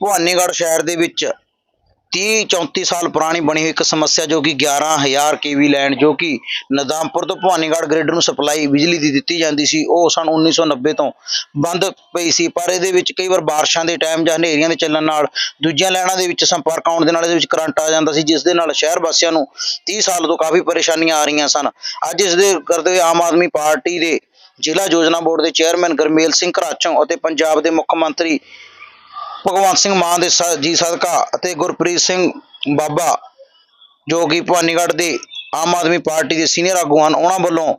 ਭਵਾਨੀਗੜ੍ਹ ਸ਼ਹਿਰ ਦੇ ਵਿੱਚ 30 34 ਸਾਲ ਪੁਰਾਣੀ ਬਣੀ ਹੋਈ ਇੱਕ ਸਮੱਸਿਆ ਜੋ ਕਿ 11000 ਕੇਵੀ ਲੈਂਡ ਜੋ ਕਿ ਨਦਾਮਪੁਰ ਤੋਂ ਭਵਾਨੀਗੜ੍ਹ ਗ੍ਰਿਡ ਨੂੰ ਸਪਲਾਈ ਬਿਜਲੀ ਦੀ ਦਿੱਤੀ ਜਾਂਦੀ ਸੀ, ਉਹ ਸਨ 1990 ਤੋਂ ਬੰਦ ਪਈ ਸੀ। ਪਰ ਇਹਦੇ ਵਿੱਚ ਕਈ ਵਾਰ ਬਾਰਿਸ਼ਾਂ ਦੇ ਟਾਈਮ ਜਾਂ ਹਨੇਰੀਆਂ ਦੇ ਚੱਲਣ ਨਾਲ ਦੂਜੀਆਂ ਲੈਣਾਂ ਦੇ ਵਿੱਚ ਸੰਪਰਕ ਆਉਣ ਦੇ ਨਾਲ ਇਹਦੇ ਵਿੱਚ ਕਰੰਟ ਆ ਜਾਂਦਾ ਸੀ, ਜਿਸ ਦੇ ਨਾਲ ਸ਼ਹਿਰ ਵਾਸੀਆਂ ਨੂੰ 30 ਸਾਲ ਤੋਂ ਕਾਫੀ ਪਰੇਸ਼ਾਨੀਆਂ ਆ ਰਹੀਆਂ ਸਨ। ਅੱਜ ਇਸ ਦੇ ਕਰਦੇ ਹੋਏ ਆਮ ਆਦਮੀ ਪਾਰਟੀ ਦੇ ਜ਼ਿਲ੍ਹਾ ਯੋਜਨਾ ਬੋਰਡ ਦੇ ਚੇਅਰਮੈਨ ਗਰਮੇਲ ਸਿੰਘ ਘਰਾਚੋਂ ਅਤੇ ਪੰਜਾਬ ਦੇ ਮੁੱਖ ਮੰਤਰੀ ਭਗਵੰਤ ਸਿੰਘ ਮਾਨ ਦੇ ਸ- ਜੀ ਸਦਕਾ ਅਤੇ ਗੁਰਪ੍ਰੀਤ ਸਿੰਘ ਬਾਬਾ, ਜੋ ਕਿ ਭਵਾਨੀਗੜ੍ਹ ਦੇ ਆਮ ਆਦਮੀ ਪਾਰਟੀ ਦੇ ਸੀਨੀਅਰ ਆਗੂ ਹਨ, ਉਹਨਾਂ ਵੱਲੋਂ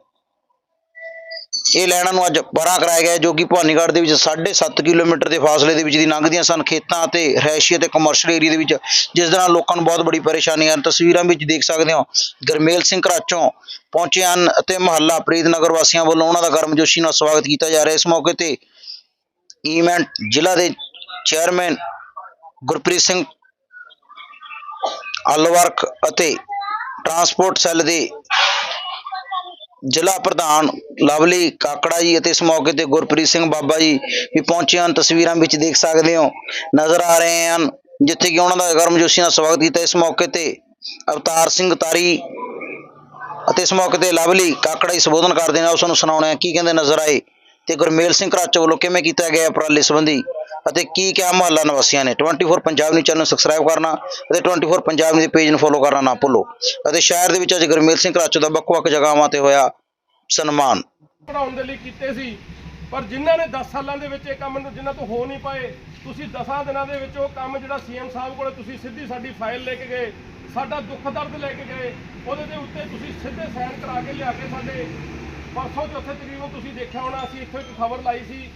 ਇਹ ਲੈਣਾ ਨੂੰ ਅੱਜ ਪਰਾਂ ਕਰਾਇਆ ਗਿਆ, ਜੋ ਕਿ ਭਵਾਨੀਗੜ੍ਹ ਦੇ ਵਿੱਚ 7.5 ਕਿਲੋਮੀਟਰ ਦੇ ਫਾਸਲੇ ਦੇ ਵਿੱਚ ਦੀ ਲੰਘਦੀਆਂ ਸਨ। ਖੇਤਾਂ ਅਤੇ ਰਿਹਾਇਸ਼ੀ ਅਤੇ ਕਮਰਸ਼ੀਅਲ ਏਰੀਆ ਦੇ ਵਿੱਚ, ਜਿਸ ਦੇ ਨਾਲ ਲੋਕਾਂ ਨੂੰ ਬਹੁਤ ਬੜੀ ਪਰੇਸ਼ਾਨੀ ਹਨ ਤਸਵੀਰਾਂ ਵਿੱਚ ਦੇਖ ਸਕਦੇ ਹੋ, ਗਰਮੇਲ ਸਿੰਘ ਘਰਾਚੋਂ ਪਹੁੰਚੇ ਹਨ ਅਤੇ ਮਹੱਲਾ ਪ੍ਰੀਤਨਗਰ ਵਾਸੀਆਂ ਵੱਲੋਂ ਉਹਨਾਂ ਦਾ ਗਰਮਜੋਸ਼ੀ ਨਾਲ ਸਵਾਗਤ ਕੀਤਾ ਜਾ ਰਿਹਾ ਇਸ ਮੌਕੇ ਤੇ ਈਵੈਂਟ ਜ਼ਿਲ੍ਹਾ ਦੇ ਚੇਅਰਮੈਨ ਗੁਰਪ੍ਰੀਤ ਸਿੰਘ ਅਲਵਰਕ ਅਤੇ ਟਰਾਂਸਪੋਰਟ ਸੈੱਲ ਦੇ ਜ਼ਿਲ੍ਹਾ ਪ੍ਰਧਾਨ ਲਵਲੀ ਕਾਕੜਾ ਜੀ ਅਤੇ ਇਸ ਮੌਕੇ ਤੇ ਗੁਰਪ੍ਰੀਤ ਸਿੰਘ ਬਾਬਾ ਜੀ ਵੀ ਪਹੁੰਚੇ ਹਨ। ਤਸਵੀਰਾਂ ਵਿੱਚ ਦੇਖ ਸਕਦੇ ਹੋ, ਨਜ਼ਰ ਆ ਰਹੇ ਹਨ, ਜਿੱਥੇ ਕਿ ਉਹਨਾਂ ਦਾ ਗਰਮਜੋਸ਼ੀ ਨਾਲ ਸਵਾਗਤ ਕੀਤਾ। ਇਸ ਮੌਕੇ ਤੇ ਅਵਤਾਰ ਸਿੰਘ ਤਾਰੀ ਅਤੇ ਇਸ ਮੌਕੇ ਤੇ ਲਵਲੀ ਕਾਕੜਾ ਜੀ ਸੰਬੋਧਨ ਕਰਦੇ ਨੇ। ਉਸ ਨੂੰ ਸੁਣਾਉਣੇ ਆ, ਕੀ ਕਹਿੰਦੇ ਨਜ਼ਰ ਆਏ? ਤੇ ਗੁਰਮੇਲ ਸਿੰਘ ਘਰਾਚੋ ਵੱਲੋਂ ਕਿਵੇਂ ਕੀਤਾ ਗਿਆ ਉਪਰਾਲੇ ਸੰਬੰਧੀ? ਅਤੇ ਕੀ ਕਿਹਾ ਮੁਹੱਲਾ ਨਿਵਾਸੀਆਂ ਨੇ? 24 ਪੰਜਾਬ ਨਿਊਜ਼ ਚੈਨਲ ਸਬਸਕ੍ਰਾਈਬ ਕਰਨਾ ਅਤੇ 24 ਪੰਜਾਬ ਨਿਊਜ਼ ਪੇਜ ਨੂੰ ਫੋਲੋ ਕਰਨਾ ਨਾ ਭੁੱਲੋ। ਅਤੇ ਸ਼ਹਿਰ ਦੇ ਵਿੱਚ ਅੱਜ ਗੁਰਮੇਲ ਸਿੰਘ ਘਰਾਚੋ ਦਾ ਵੱਖ-ਵੱਖ ਜਗ੍ਹਾਵਾਂ ਤੇ ਹੋਇਆ ਸਨਮਾਨ। ਪੜਾਉਣ ਦੇ ਲਈ ਕੀਤੇ ਸੀ, ਪਰ ਜਿਨ੍ਹਾਂ ਨੇ 10 ਸਾਲਾਂ ਦੇ ਵਿੱਚ ਇਹ ਕੰਮ ਜਿਨ੍ਹਾਂ ਤੋਂ ਹੋ ਨਹੀਂ ਪਾਏ, ਤੁਸੀਂ 10 ਦਿਨਾਂ ਦੇ ਵਿੱਚ ਉਹ ਕੰਮ ਜਿਹੜਾ ਸੀਐਮ ਸਾਹਿਬ ਕੋਲੇ ਤੁਸੀਂ ਸਿੱਧੀ ਸਾਡੀ ਫਾਈਲ ਲੈ ਕੇ ਗਏ, ਸਾਡਾ ਦੁੱਖ ਦਰਦ ਲੈ ਕੇ ਗਏ, ਉਹਦੇ ਦੇ ਉੱਤੇ ਤੁਸੀਂ ਸਿੱਧੇ ਸਾਈਨ ਕਰਾ ਕੇ ਲਿਆ ਕੇ ਸਾਡੇ ਪਰਸੋਂ ਚੌਥੇ ਤਕਰੀਬਨ ਤੁਸੀਂ ਦੇਖਿਆ ਹੋਣਾ, ਅਸੀਂ ਇੱਥੇ ਇੱਕ ਖਬਰ ਲਾਈ ਸੀ।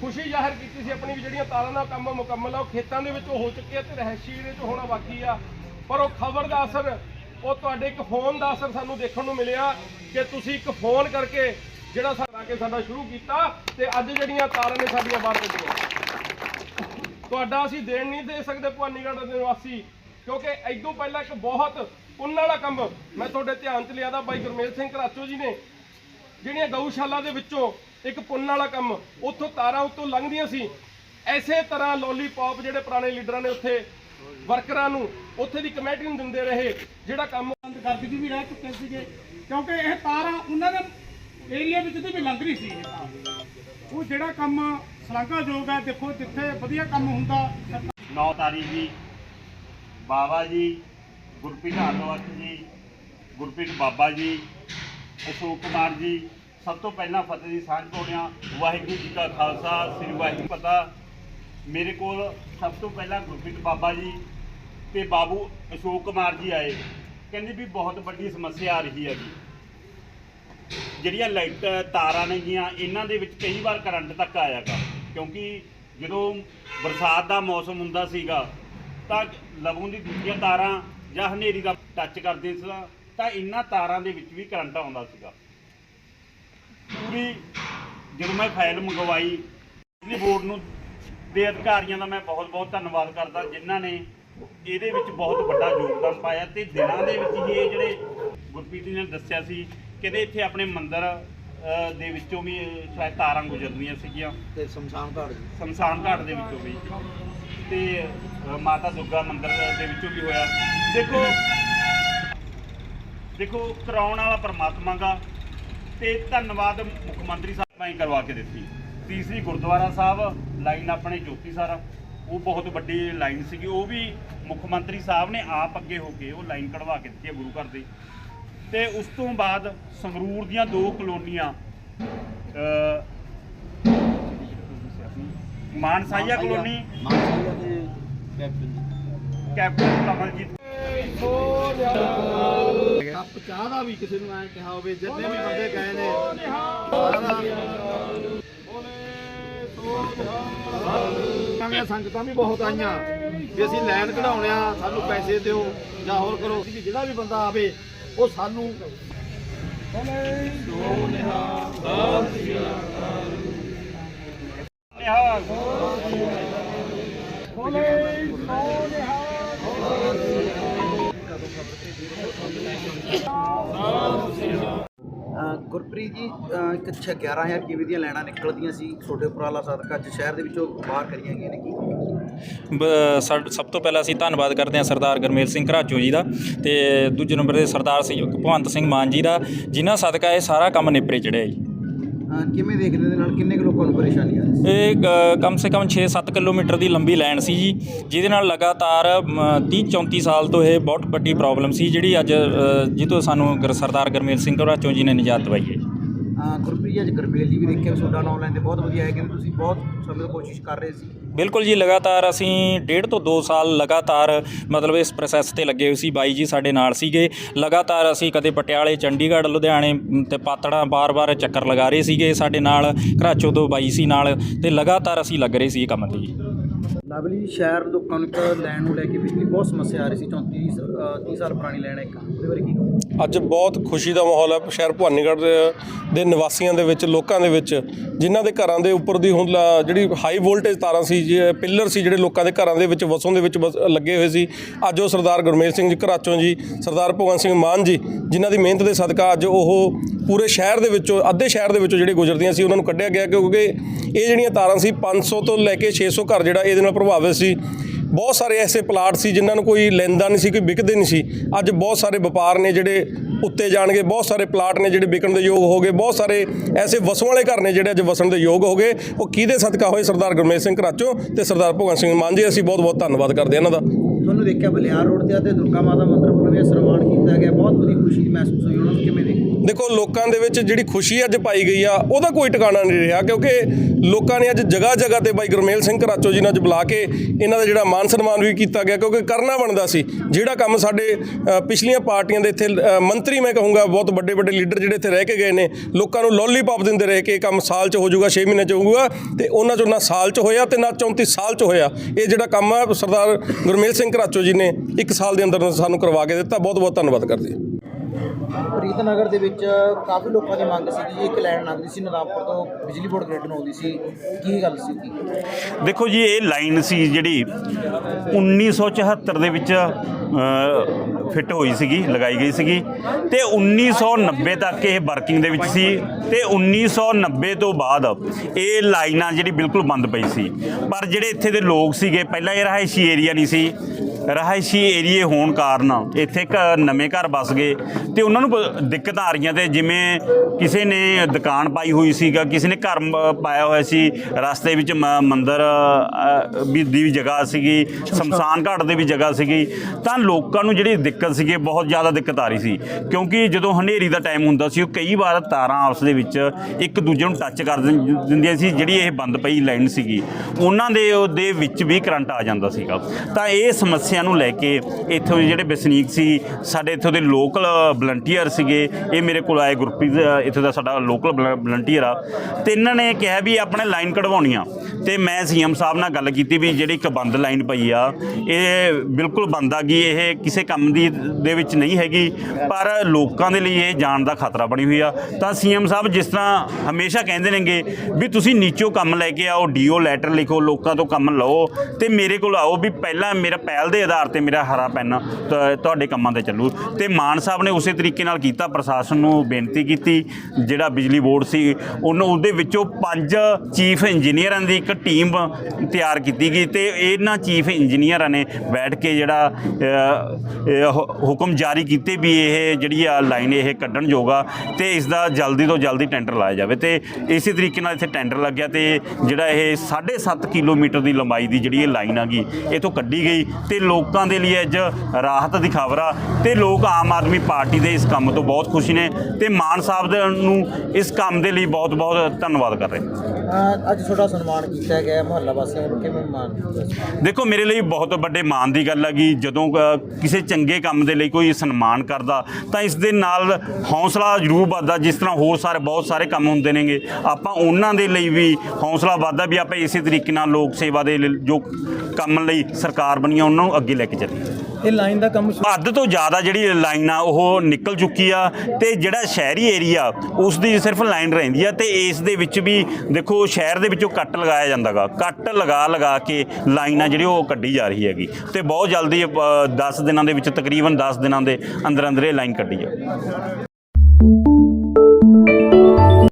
ਖੁਸ਼ੀ ਜ਼ਾਹਿਰ ਕੀਤੀ ਸੀ ਆਪਣੀ ਵੀ ਜਿਹੜੀਆਂ ਤਾਰਾਂ ਦਾ ਕੰਮ ਮੁਕੰਮਲ ਆ, ਉਹ ਖੇਤਾਂ ਦੇ ਵਿੱਚ ਹੋ ਚੁੱਕੇ ਤੇ ਰਹਿਸ਼ੀ ਦੇ 'ਚ ਹੋਣਾ ਬਾਕੀ ਆ। ਪਰ ਉਹ ਖਬਰ ਦਾ ਅਸਰ, ਉਹ ਤੁਹਾਡੇ ਇੱਕ ਫੋਨ ਦਾ ਅਸਰ ਸਾਨੂੰ ਦੇਖਣ ਨੂੰ ਮਿਲਿਆ ਕਿ ਤੁਸੀਂ ਇੱਕ ਫੋਨ ਕਰਕੇ ਜਿਹੜਾ ਸਾਡਾ ਕੇ ਸਾਡਾ ਸ਼ੁਰੂ ਕੀਤਾ ਤੇ ਅੱਜ ਜਿਹੜੀਆਂ ਤਾਰਾਂ ਨੇ ਸਾਡੀਆਂ ਬਾਹਰ ਕੱਢੀਆਂ। ਤੁਹਾਡਾ ਅਸੀਂ ਦੇਣ ਨਹੀਂ ਦੇ ਸਕਦੇ ਭਵਾਨੀਗੜ੍ਹ ਦੇ ਨਿਵਾਸੀ, ਕਿਉਂਕਿ ਐਦੋਂ ਪਹਿਲਾਂ ਇੱਕ ਬਹੁਤ ਪੁੰਨ ਵਾਲਾ ਕੰਮ ਮੈਂ ਤੁਹਾਡੇ ਧਿਆਨ 'ਚ ਲਿਆਦਾ, ਬਾਈ ਗੁਰਮੇਲ ਸਿੰਘ ਕਰਾਚੋ ਜੀ ਨੇ। ਜਿਹੜੀਆਂ ਗਊਸ਼ਾਲਾ ਦੇ ਵਿੱਚੋਂ ਇੱਕ ਪੁੰਨ ਵਾਲਾ ਕੰਮ ਉੱਥੋਂ ਤਾਰਾਂ ਉੱਤੋਂ ਲੰਘਦੀਆਂ ਸੀ, ਐਸੇ ਤਰ੍ਹਾਂ ਲੋਲੀਪੌਪ ਜਿਹੜੇ ਪੁਰਾਣੇ ਲੀਡਰਾਂ ਨੇ ਉੱਥੇ ਵਰਕਰਾਂ ਨੂੰ ਉੱਥੇ ਦੀ ਕਮੇਟੀ ਨੂੰ ਦਿੰਦੇ ਰਹੇ, ਜਿਹੜਾ ਕੰਮ ਬੰਦ ਕਰ ਦਿੱਤੀ ਵੀ ਰਹਿ ਚੁੱਕੇ ਸੀਗੇ। ਕਿਉਂਕਿ ਇਹ ਤਾਰਾਂ ਉਹਨਾਂ ਦੇ ਏਰੀਆ ਵਿੱਚ ਦੀ ਵੀ ਲੰਘ ਰਹੀ ਸੀ। ਉਹ ਜਿਹੜਾ ਕੰਮ ਸ਼ਲਾਘਾਯੋਗ ਹੈ, ਦੇਖੋ ਜਿੱਥੇ ਵਧੀਆ ਕੰਮ ਹੁੰਦਾ ਸਰਕਾਰ ਤਾਰੀਖ ਜੀ ਬਾਬਾ ਜੀ, ਗੁਰਪ੍ਰੀਤ ਆਲੋਵਤ ਜੀ, ਗੁਰਪ੍ਰੀਤ ਬਾਬਾ ਜੀ ਅਸ਼ੋਕ ਕੁਮਾਰ ਜੀ, ਸਭ ਤੋਂ ਪਹਿਲਾਂ ਫਤਿਹ ਦੀ ਸਾਂਝ ਪਾਉਣਿਆ ਵਾਹਿਗੁਰੂ ਜੀ ਕਾ ਖਾਲਸਾ, ਸ੍ਰੀ ਵਾਹਿਗੁਰੂ ਪਤਾ। ਮੇਰੇ ਕੋਲ ਸਭ ਤੋਂ ਪਹਿਲਾਂ ਗੁਰਪ੍ਰੀਤ ਬਾਬਾ ਜੀ ਤੇ ਬਾਬੂ ਅਸ਼ੋਕ ਕੁਮਾਰ ਜੀ ਆਏ। ਕਹਿੰਦੇ ਵੀ ਬਹੁਤ ਵੱਡੀ ਸਮੱਸਿਆ ਆ ਰਹੀ ਹੈ ਜੀ ਜਿਹੜੀਆਂ ਲਾਈਟ, ਤਾਰਾਂ ਨੇਗੀਆਂ ਇਹਨਾਂ ਦੇ ਵਿੱਚ ਕਈ ਵਾਰ ਕਰੰਟ ਤੱਕ ਆਇਆਗਾ ਕਿਉਂਕਿ ਜਦੋਂ ਬਰਸਾਤ ਦਾ ਮੌਸਮ ਹੁੰਦਾ ਸੀਗਾ, ਤਾਂ ਲਵੋਂ ਦੀ ਦੂਜੀਆਂ ਤਾਰਾਂ ਜਾਂ ਹਨੇਰੀ ਦਾ ਟੱਚ ਕਰਦੇ ਸੀ। ਤਾਂ ਇਹਨਾਂ ਤਾਰਾਂ ਦੇ ਵਿੱਚ ਵੀ ਕਰੰਟ ਆਉਂਦਾ ਸੀਗਾ। ਪੂਰੀ ਜਦੋਂ ਮੈਂ ਫਾਈਲ ਮੰਗਵਾਈ ਬਿਜਲੀ ਬੋਰਡ ਨੂੰ ਦੇ ਅਧਿਕਾਰੀਆਂ ਦਾ ਮੈਂ ਬਹੁਤ ਬਹੁਤ ਧੰਨਵਾਦ ਕਰਦਾ ਜਿਨ੍ਹਾਂ ਨੇ ਇਹਦੇ ਵਿੱਚ ਬਹੁਤ ਵੱਡਾ ਯੋਗਦਾਨ ਪਾਇਆ ਤੇ ਦਿਨਾਂ ਦੇ ਵਿੱਚ ਹੀ ਇਹ ਜਿਹੜੇ ਗੁਰਪ੍ਰੀਤ ਜੀ ਨੇ ਦੱਸਿਆ ਸੀ ਕਹਿੰਦੇ ਇੱਥੇ ਆਪਣੇ ਮੰਦਿਰ ਦੇ ਵਿੱਚੋਂ ਵੀ ਸ਼ਾਇਦ ਤਾਰਾਂ ਗੁਜ਼ਰਦੀਆਂ ਸੀਗੀਆਂ। ਤੇ ਸ਼ਮਸ਼ਾਨ ਘਾਟ ਸ਼ਮਸ਼ਾਨ ਘਾਟ ਦੇ ਵਿੱਚੋਂ ਵੀ। ਤੇ ਮਾਤਾ ਦੁਰਗਾ ਮੰਦਿਰ ਦੇ ਵਿੱਚੋਂ ਵੀ ਹੋਇਆ। ਦੇਖੋ ਦੇਖੋ ਕਰਾਉਣ ਵਾਲਾ ਪਰਮਾਤਮਾ ਦਾ ਤੇ ਧੰਨਵਾਦ ਮੁੱਖ ਮੰਤਰੀ ਸਾਹਿਬ ਨੇ ਕਰਵਾ ਕੇ ਦਿੱਤੀ। ਤੀਸਰੀ ਗੁਰਦੁਆਰਾ ਸਾਹਿਬ ਲਾਈਨ ਆਪਣੇ ਜੋਤੀ ਸਰ। ਉਹ ਬਹੁਤ ਵੱਡੀ ਲਾਈਨ ਸੀਗੀ। ਉਹ ਵੀ ਮੁੱਖ ਮੰਤਰੀ ਸਾਹਿਬ ਨੇ ਆਪ ਅੱਗੇ ਹੋ ਕੇ ਉਹ ਲਾਈਨ ਕਢਵਾ ਕੇ ਦਿੱਤੀ ਗੁਰੂ ਘਰ ਦੀ। ਤੇ ਉਸ ਤੋਂ ਬਾਅਦ ਸੰਗਰੂਰ ਦੀਆਂ ਦੋ ਕਲੋਨੀਆਂ ਅ ਮਾਨਸਾਈਆ ਕਲੋਨੀ ਕੈਪਟਨ ਕਮਲਜੀਤ। ਕੱਪ ਚਾਹ ਦਾ ਵੀ ਕਿਸੇ ਨੂੰ ਐ ਕਿਹਾ ਹੋਵੇ ਜਿੰਨੇ ਵੀ ਬੰਦੇ ਗਏ ਨੇ। ਸਾਰੀਆਂ ਸੰਗਤਾਂ ਵੀ ਬਹੁਤ ਆਈਆਂ। ਵੀ ਅਸੀਂ ਲਾਈਨ ਕਢਾਉਣੇ ਆ ਸਾਨੂੰ ਪੈਸੇ ਦਿਓ ਜਾਂ ਹੋਰ ਕਰੋ। ਵੀ ਜਿਹੜਾ ਵੀ ਬੰਦਾ ਆਵੇ ਉਹ ਸਾਨੂੰ ਨਿਹਾਲ। ਅਹ ਗੁਰਪ੍ਰੀਤ ਜੀ, ਅਹ ਇੱਕ ਛੇ 11000 ਕਿਵੇਂ ਦੀਆਂ ਲੈਣਾ ਨਿਕਲਦੀਆਂ ਸੀ? ਛੋਟੇ ਉਪਰਾਲਾ ਸਦਕਾ ਅੱਜ ਸ਼ਹਿਰ ਦੇ ਵਿੱਚੋਂ ਬਾਹਰ ਕਰੀਆਂ ਗਈਆਂ ਨੇ ਕੀ? ਬ- ਸਾ- ਸਭ ਤੋਂ ਪਹਿਲਾਂ ਅਸੀਂ ਧੰਨਵਾਦ ਕਰਦੇ ਹਾਂ ਸਰਦਾਰ ਗਰਮੇਲ ਸਿੰਘ ਘਰਾਚੋ ਜੀ ਦਾ ਤੇ ਦੂਜੇ ਨੰਬਰ ਤੇ ਸਰਦਾਰ ਸਿੰਘ ਭਗਵੰਤ ਸਿੰਘ ਮਾਨ ਜੀ ਦਾ, ਜਿਨ੍ਹਾਂ ਸਦਕਾ ਇਹ ਸਾਰਾ ਕੰਮ ਨਿਪਰੇ ਚੜਿਆ ਜੀ। ਅਹ ਕਿਵੇਂ ਦੇਖਦੇ ਦੇ ਨਾਲ? ਕਿੰਨੇ ਕੁ ਲੋਕਾਂ ਨੂੰ ਪਰੇਸ਼ਾਨੀ ਆ ਰਹੀ ਸੀ? ਇਹ ਕ- ਕਮ ਸੇ ਕਮ 6-7 ਕਿਲੋਮੀਟਰ ਦੀ ਲੰਬੀ ਲਾਈਨ ਸੀ ਜੀ ਜਿਹਦੇ ਨਾਲ ਲਗਾਤਾਰ 30-34 ਸਾਲ ਤੋਂ ਇਹ ਬਹੁਤ ਵੱਡੀ ਪ੍ਰੋਬਲਮ ਸੀ ਜਿਹੜੀ ਅੱਜ ਅ, ਜਿਹ ਸਾਨੂੰ ਗਰ- ਸਰਦਾਰ ਗਰਮੇਲ ਸਿੰਘ ਘਰਾਚੋ ਜੀ ਨੇ ਨਿਜਾਤ ਦਵਾਈ ਹੈ ਗੁਰਪ੍ਰੀਤ ਜੀ ਅੱਜ ਗਰਮੇਲ ਜੀ ਵੀ ਦੇਖਿਆ ਵੀ ਤੁਹਾਡਾ ਨਾਮ ਲੈਂਦੇ ਬਹੁਤ ਵਧੀਆ ਹੈ ਕਿ ਤੁਸੀਂ ਬਹੁਤ ਸਮੇਂ ਤੋਂ ਕੋਸ਼ਿਸ਼ ਕਰ ਰਹੇ ਸੀ। ਬਿਲਕੁਲ ਜੀ ਲਗਾਤਾਰ ਅਸੀਂ ਡੇਢ ਤੋਂ 2 ਸਾਲ ਲਗਾਤਾਰ ਮਤਲਬ ਇਸ ਪ੍ਰੋਸੈਸ ਤੇ ਲੱਗੇ ਹੋਏ ਸੀ ਬਾਈ ਜੀ ਸਾਡੇ ਨਾਲ ਸੀਗੇ। ਲਗਾਤਾਰ ਅਸੀਂ ਕਦੇ ਪਟਿਆਲੇ ਚੰਡੀਗੜ੍ਹ ਲੁਧਿਆਣੇ ਮ, ਤੇ ਪਾਤੜਾ ਬਾਰ-ਬਾਰ ਚੱਕਰ ਲਗਾ ਰਹੇ ਸੀਗੇ ਸਾਡੇ ਨਾਲ ਘਰਾਚੋ ਤੋਂ ਬਾਈ ਸੀ ਨਾਲ ਤੇ ਲਗਾਤਾਰ ਅਸੀਂ ਲੱਗ ਰਹੇ ਸੀ ਇਹ ਕੰਮ ਤੇ ਜੀ। ਲਵਲੀ ਸ਼ਹਿਰ ਲੋਕਾਂ ਨੂੰ ਇੱਕ ਲੈਣ ਨੂੰ ਲੈ ਕੇ ਬਿਜਲੀ ਬਹੁਤ ਸਮੱਸਿਆ ਆ ਰਹੀ ਸੀ 34 30 ਸਾਲ ਪੁਰਾਣੀ ਲੈਣ ਇੱਕ। ਉਹਦੇ ਬਾਰੇ ਕੀ ਕਹੋ ਅੱਜ ਬਹੁਤ ਖੁਸ਼ੀ ਦਾ ਮਾਹੌਲ ਹੈ ਸ਼ਹਿਰ ਭਵਾਨੀਗੜ੍ਹ ਦੇ- ਨਿਵਾਸੀਆਂ ਦੇ ਵਿੱਚ, ਲੋਕਾਂ ਦੇ ਵਿੱਚ, ਜਿਨ੍ਹਾਂ ਦੇ ਘਰਾਂ ਦੇ ਉੱਪਰ ਦੀ ਹੁਣ ਜਿਹੜੀ ਹਾਈ ਵੋਲਟੇਜ ਤਾਰਾਂ ਸੀ, ਜੇ ਪਿੱਲਰ ਸੀ, ਜਿਹੜੇ ਲੋਕਾਂ ਦੇ ਘਰਾਂ ਦੇ ਵਿੱਚ, ਵਸੋਂ ਦੇ ਵਿੱਚ ਵਸ- ਲੱਗੇ ਹੋਏ ਸੀ। ਅੱਜ ਉਹ ਸਰਦਾਰ ਗੁਰਮੇਲ ਸਿੰਘ ਜੀ ਘਰਾਚੋਂ ਜੀ, ਸਰਦਾਰ ਭਗਵੰਤ ਸਿੰਘ ਮਾਨ ਜੀ, ਜਿਨ੍ਹਾਂ ਦੀ ਮਿਹਨਤ ਦੇ ਸਦਕਾ ਅੱਜ ਉਹ ਪੂਰੇ ਸ਼ਹਿਰ ਦੇ ਵਿੱਚੋਂ, ਅੱਧੇ ਸ਼ਹਿਰ ਦੇ ਵਿੱਚੋਂ ਜਿਹੜੇ ਗੁਜ਼ਰਦੀਆਂ ਸੀ, ਉਹਨਾਂ ਨੂੰ ਕੱਢਿਆ ਗਿਆ ਕਿਉਂਕਿ ਇਹ ਜਿਹੜੀਆਂ ਤਾਰਾਂ ਸੀ 500 ਤੋਂ ਲੈ ਕੇ 600 ਘਰ ਜਿਹੜਾ ਇਹਦੇ ਨਾਲ ਪ੍ਰਭਾਵਿਤ ਸੀ। ਬਹੁਤ ਸਾਰੇ ਐਸੇ ਪਲਾਟ ਸੀ ਜਿਨ੍ਹਾਂ ਨੂੰ ਕੋਈ ਲੈਂਦਾ ਨਹੀਂ ਸੀ, ਕੋਈ ਵਿਕਦੇ ਨਹੀਂ ਸੀ। ਅੱਜ ਬਹੁਤ ਸਾਰੇ ਵਪਾਰ ਨੇ ਜਿਹੜੇ ਉੱਤੇ ਜਾਣਗੇ, ਬਹੁਤ ਸਾਰੇ ਪਲਾਟ ਨੇ ਜਿਹੜੇ ਵਿਕਣ ਦੇ ਯੋਗ ਹੋ ਗਏ, ਬਹੁਤ ਸਾਰੇ ਐਸੇ ਵਸੋਂ ਵਾਲੇ ਘਰ ਨੇ ਜਿਹੜੇ ਅੱਜ ਵਸਣ ਦੇ ਯੋਗ ਹੋ ਗਏ। ਉਹ ਕਿਹਦੇ ਸਦਕਾ ਹੋਏ? ਸਰਦਾਰ ਗੁਰਮੇਸ਼ ਸਿੰਘ ਕਰਾਚੋ ਤੇ ਸਰਦਾਰ ਭਗਵੰਤ ਸਿੰਘ ਮਾਨ ਜੀ, ਅਸੀਂ ਬਹੁਤ ਬਹੁਤ ਧੰਨਵਾਦ ਕਰਦੇ ਹਾਂ ਇਹਨਾਂ ਦਾ। ਤੁਹਾਨੂੰ ਦੇਖਿਆ ਬਲਿਆਰ ਰੋਡ ਤੇ ਅਤੇ ਦੁਰਗਾ ਮਾਤਾ ਮੰਦਿਰ ਵੱਲੋਂ ਵੀ ਸਨਮਾਨ ਕੀਤਾ ਗਿਆ। ਬਹੁਤ ਬੜੀ ਖੁਸ਼ੀ ਮਹਿਸੂਸ ਹੋਈ। ਉਹਨਾਂ ਨੂੰ ਕਿਵੇਂ ਦੇਖਦੇ ਦੇਖੋ, ਲੋਕਾਂ ਦੇ ਵਿੱਚ ਜਿਹੜੀ ਖੁਸ਼ੀ ਅੱਜ ਪਾਈ ਗਈ ਆ, ਉਹਦਾ ਕੋਈ ਟਿਕਾਣਾ ਨਹੀਂ ਰਿਹਾ, ਕਿਉਂਕਿ ਲੋਕਾਂ ਨੇ ਅੱਜ ਜਗ੍ਹਾ ਜਗ੍ਹਾ ਤੇ ਬਾਈ ਗੁਰਮੇਲ ਸਿੰਘ ਘਰਾਚੋ ਜੀ ਨੂੰ ਅੱਜ ਬੁਲਾ ਕੇ ਇਹਨਾਂ ਦਾ ਜਿਹੜਾ ਮਾਨ ਸਨਮਾਨ ਵੀ ਕੀਤਾ ਗਿਆ, ਕਿਉਂਕਿ ਕਰਨਾ ਬਣਦਾ ਸੀ। ਜਿਹੜਾ ਕੰਮ ਸਾਡੇ ਪਿਛਲੀਆਂ ਪਾਰਟੀਆਂ ਦੇ ਇੱਥੇ ਮੰਤਰੀ ਮੈਂ ਕਹੂੰਗਾ, ਬਹੁਤ ਵੱਡੇ ਵੱਡੇ ਲੀਡਰ ਜਿਹੜੇ ਇੱਥੇ ਰਹਿ ਕੇ ਗਏ ਨੇ, ਲੋਕਾਂ ਨੂੰ ਲੋਲੀਪੌਪ ਦਿੰਦੇ ਰਹੇ ਕਿ ਕੰਮ ਸਾਲ 'ਚ ਹੋ ਜਾਊਗਾ 6 ਮਹੀਨੇ 'ਚ ਹੋਊਗਾ, ਤੇ ਉਹਨਾਂ 'ਚੋਂ ਨਾ ਸਾਲ 'ਚ ਹੋਇਆ ਤੇ ਨਾ 34 ਸਾਲ 'ਚ ਹੋਇਆ। ਇਹ ਜਿਹੜਾ ਕੰਮ ਆ, ਸਰਦਾਰ ਗੁਰਮੇਲ ਸਿੰਘ ਘਰਾਚੋ ਜੀ ਨੇ ਇੱਕ ਸਾਲ ਦੇ ਅੰਦਰ ਸਾਨੂੰ ਕਰਵਾ ਕੇ ਦਿੱਤਾ। ਬਹੁਤ ਬਹੁਤ ਧੰਨਵਾਦ ਕਰਦੇ ਹਾਂ। ਪ੍ਰੀਤਨਗਰ ਦੇ ਵਿੱਚ ਕਾਫੀ ਲੋਕਾਂ ਦੀ ਮੰਗ ਸੀ ਕਿ ਇੱਕ ਲੈਣ ਲੰਘਦੀ ਸੀ ਨਦਾਮਪੁਰ ਤੋਂ ਬਿਜਲੀ ਬੋਰਡ ਗ੍ਰਿਡ ਨੂੰ ਆਉਂਦੀ ਸੀ। ਕੀ ਗੱਲ ਸੀ ਦੇਖੋ ਜੀ, ਇਹ ਲਾਈਨ ਸੀ ਜਿਹੜੀ 1974 ਦੇ ਵਿੱਚ ਫਿੱਟ ਹੋਈ ਸੀਗੀ, ਲਗਾਈ ਗਈ ਸੀਗੀ। ਤੇ 1990 ਤੱਕ ਇਹ ਵਰਕਿੰਗ ਦੇ ਵਿੱਚ ਸੀ ਤੇ 1990 ਤੋਂ ਬਾਅਦ ਇਹ ਲਾਈਨਾਂ ਜਿਹੜੀ ਬਿਲਕੁਲ ਬੰਦ ਪਈ ਸੀ। ਪਰ ਜਿਹੜੇ ਇੱਥੇ ਦੇ ਲੋਕ ਸੀਗੇ, ਪਹਿਲਾਂ ਇਹ ਰਹਾਇਸ਼ੀ ਏਰੀਆ ਨਹੀਂ ਸੀ। ਰਹਾਇਸ਼ੀ ਏਰੀਏ ਹੋਣ ਕਾਰਨ ਇੱਥੇ ਇੱਕ ਨਵੇਂ ਘਰ ਬਸ ਗਏ ਤੇ ਉਹਨਾਂ ਨੂੰ ਬ- ਦਿੱਕਤਾਂ ਆ ਰਹੀਆਂ ਤੇ ਜਿਵੇਂ ਕਿਸੇ ਨੇ ਦੁਕਾਨ ਪਾਈ ਹੋਈ ਸੀਗਾ ਕਿਸੇ ਨੇ ਘਰ ਮ- ਪਾਇਆ ਹੋਇਆ ਸੀ ਰਸਤੇ ਵਿੱਚ ਮ- ਮੰਦਿਰ ਅ, ਵੀ ਦੀ ਵੀ ਜਗ੍ਹਾ ਸੀਗੀ ਸ਼ਮਸ਼ਾਨ ਘਾਟ ਦੇ ਵੀ ਜਗ੍ਹਾ ਸੀਗੀ ਤਾਂ ਲੋਕਾਂ ਨੂੰ ਜਿਹੜੀ ਦਿੱਕਤ ਸੀਗੀ ਬਹੁਤ ਜ਼ਿਆਦਾ ਦਿੱਕਤ ਆ ਰਹੀ ਸੀ। ਕਿਉਂਕਿ ਜਦੋਂ ਹਨੇਰੀ ਦਾ ਟਾਈਮ ਹੁੰਦਾ ਸੀ ਉਹ ਕਈ ਵਾਰ ਤਾਰਾਂ ਆਪਸ ਦੇ ਵਿੱਚ ਇੱਕ ਦੂਜੇ ਨੂੰ ਟੱਚ ਕਰ ਦਿੰ- ਦਿੰਦੀਆਂ ਸੀ ਜਿਹੜੀ ਇਹ ਬੰਦ ਪਈ ਲਾਈਨ ਸੀਗੀ ਉਹਨਾਂ ਦੇ ਉਹਦੇ ਵਿੱਚ ਵੀ ਕਰੰਟ ਆ ਜਾਂਦਾ ਸੀਗਾ। ਤਾਂ ਇਹ ਸਮੱਸਿਆ ਨੂੰ ਲੈ ਕੇ ਇੱਥੋਂ ਦੇ ਜਿਹੜੇ ਵਸਨੀਕ ਸੀ, ਸਾਡੇ ਇੱਥੋਂ ਦੇ ਲੋਕਲ ਵਲੰਟੀਅਰ ਸੀਗੇ, ਇਹ ਮੇਰੇ ਕੋਲ ਆਏ ਗੁਰਪ੍ਰੀਤ, ਇੱਥੋਂ ਦਾ ਸਾਡਾ ਲੋਕਲ ਵਲੰਟੀਅਰ ਆ। ਤੇ ਇਹਨਾਂ ਨੇ ਕਿਹਾ ਵੀ ਆਪਣੇ ਲਾਈਨ ਕਢਵਾਉਣੀ ਆ ਤੇ ਮੈਂ ਸੀਐਮ ਸਾਹਿਬ ਨਾਲ ਗੱਲ ਕੀਤੀ ਵੀ ਜਿਹੜੀ ਇੱਕ ਬੰਦ ਲਾਈਨ ਪਈ ਆ, ਇਹ ਬਿਲਕੁਲ ਬੰਦ ਆ ਗਈ, ਇਹ ਕਿਸੇ ਕੰਮ ਦੀ, ਦੇ ਵਿੱਚ ਨਹੀਂ ਹੈਗੀ, ਪਰ ਲੋਕਾਂ ਦੇ ਲਈ ਇਹ ਜਾਣ ਦਾ ਖਤਰਾ ਬਣੀ ਹੋਈ ਆ। ਤਾਂ ਸੀਐਮ ਸਾਹਿਬ ਜਿਸ ਤਰ੍ਹਾਂ ਹਮੇਸ਼ਾ ਕਹਿੰਦੇ ਨੇਗੇ ਵੀ ਤੁਸੀਂ ਨੀਚੋਂ ਕੰਮ ਲੈ ਕੇ ਆਓ ਡੀਓ ਲੈਟਰ ਲਿਖੋ, ਲੋਕਾਂ ਤੋਂ ਕੰਮ ਲਓ, ਤੇ ਮੇਰੇ ਕੋਲ ਆਓ ਵੀ ਪਹਿਲਾਂ ਮੇਰਾ ਪਹਿਲ ਦੇ ਆਧਾਰ ਤੇ ਮੇਰਾ ਹਰਾ ਪੈਨ ਤੁਹਾਡੇ ਕੰਮਾਂ ਤੇ ਚੱਲੂ। ਤੇ ਮਾਨ ਸਾਹਿਬ ਨੇ ਉਸੇ ਤਰੀਕੇ ਨਾਲ ਕੀਤਾ, ਪ੍ਰਸ਼ਾਸਨ ਨੂੰ ਬੇਨਤੀ ਕੀਤੀ, ਜਿਹੜਾ ਬਿਜਲੀ ਬੋਰਡ ਸੀ, ਉਹਨੂੰ ਉਹਦੇ ਵਿੱਚੋਂ ਪੰਜ ਚੀਫ ਇੰਜੀਨੀਅਰਾਂ ਦੀ ਇੱਕ ਟੀਮ ਤਿਆਰ ਕੀਤੀ ਗਈ ਤੇ ਇਹਨਾਂ ਚੀਫ ਇੰਜੀਨੀਅਰਾਂ ਨੇ ਬੈਠ ਕੇ ਜਿਹੜਾ ਹੁਕਮ ਜਾਰੀ ਕੀਤੇ ਵੀ ਇਹ ਜਿਹੜੀ ਆ ਲਾਈਨ ਇਹ ਕੱਢਣ ਜੋਗਾ ਤੇ ਇਸ ਦਾ ਜਲਦੀ ਤੋਂ ਜਲਦੀ ਟੈਂਡਰ ਲਾਇਆ ਜਾਵੇ ਤੇ ਇਸੇ ਤਰੀਕੇ ਨਾਲ ਇੱਥੇ ਟੈਂਡਰ ਲੱਗਿਆ ਤੇ ਜਿਹੜਾ ਇਹ 7.5 ਕਿਲੋਮੀਟਰ ਦੀ ਲੰਬਾਈ ਦੀ ਜਿਹੜੀ ਇਹ ਲਾਈਨ ਆ ਗਈ ਇਹ ਤੋਂ ਕੱਢੀ ਗਈ ਤੇ ਲੋਕਾਂ ਦੇ ਲਈ ਅੱਜ ਰਾਹਤ ਦੀ ਖਬਰ ਆ ਤੇ ਲੋਕ ਆਮ ਆਦਮੀ ਪਾਰਟੀ ਦੇ ਇਸ ਕੰਮ ਤੋਂ ਬਹੁਤ ਖੁਸ਼ ਨੇ ਤੇ ਮਾਨ ਸਾਹਿਬ ਨੂੰ ਇਸ ਕੰਮ ਦੇ ਲਈ ਬਹੁਤ ਬਹੁਤ ਧੰਨਵਾਦ ਕਰ ਰਹੇ ਅੱਜ ਤੁਹਾਡਾ ਸਨਮਾਨ ਕੀਤਾ ਗਿਆ ਮੁਹੱਲਾ ਵਾਸੀਆਂ ਵੱਲੋਂ ਕਿਵੇਂ ਮਾਨ ਦੇਖੋ, ਮੇਰੇ ਲਈ ਬਹੁਤ ਵੱਡੇ ਮਾਣ ਦੀ ਗੱਲ ਹੈਗੀ ਜਦੋਂ ਕਿਸੇ ਚੰਗੇ ਕੰਮ ਦੇ ਲਈ ਕੋਈ ਸਨਮਾਨ ਕਰਦਾ, ਤਾਂ ਇਸ ਦੇ ਨਾਲ ਹੌਸਲਾ ਜ਼ਰੂਰ ਵੱਧਦਾ, ਜਿਸ ਤਰ੍ਹਾਂ ਹੋਰ ਸਾਰੇ, ਬਹੁਤ ਸਾਰੇ ਕੰਮ ਹੁੰਦੇ ਨੇਗੇ। ਆਪਾਂ ਉਹਨਾਂ ਦੇ ਲਈ ਵੀ ਹੌਸਲਾ ਵੱਧਦਾ ਵੀ ਆਪਾਂ ਇਸੇ ਤਰੀਕੇ ਨਾਲ ਲੋਕ ਸੇਵਾ ਦੇ ਜੋ ਕੰਮ ਲਈ ਸਰਕਾਰ ਬਣੀ ਆ, ਉਹਨਾਂ ਨੂੰ ਅੱਗੇ ਲੈ ਕੇ ਚੱਲੀਏ। ਇਹ ਲਾਈਨ ਦਾ ਕੰਮ ਅੱਧ ਤੋਂ ਜ਼ਿਆਦਾ ਜਿਹੜੀ ਲਾਈਨ ਆ, ਉਹ ਨਿਕਲ ਚੁੱਕੀ ਆ ਤੇ ਜਿਹੜਾ ਸ਼ਹਿਰੀ ਏਰੀਆ ਉਸ ਦੀ ਸਿਰਫ ਲਾਈਨ ਰਹਿੰਦੀ ਆ ਤੇ ਇਸ ਦੇ ਵਿੱਚ ਵੀ ਦੇਖੋ ਸ਼ਹਿਰ ਦੇ ਵਿੱਚੋਂ ਕੱਟ ਲਗਾਇਆ ਜਾਂਦਾਗਾ। ਕੱਟ ਲਗਾ ਲਗਾ ਕੇ ਲਾਈਨ ਆ ਜਿਹੜੀ ਉਹ ਕੱਢੀ ਜਾ ਰਹੀ ਹੈਗੀ। ਤੇ ਬਹੁਤ ਜਲਦੀ 10 ਦਿਨਾਂ ਦੇ ਵਿੱਚ, ਤਕਰੀਬਨ 10 ਦਿਨਾਂ ਦੇ ਅੰਦਰ ਅੰਦਰ ਇਹ ਲਾਈਨ ਕੱਢੀ ਆ।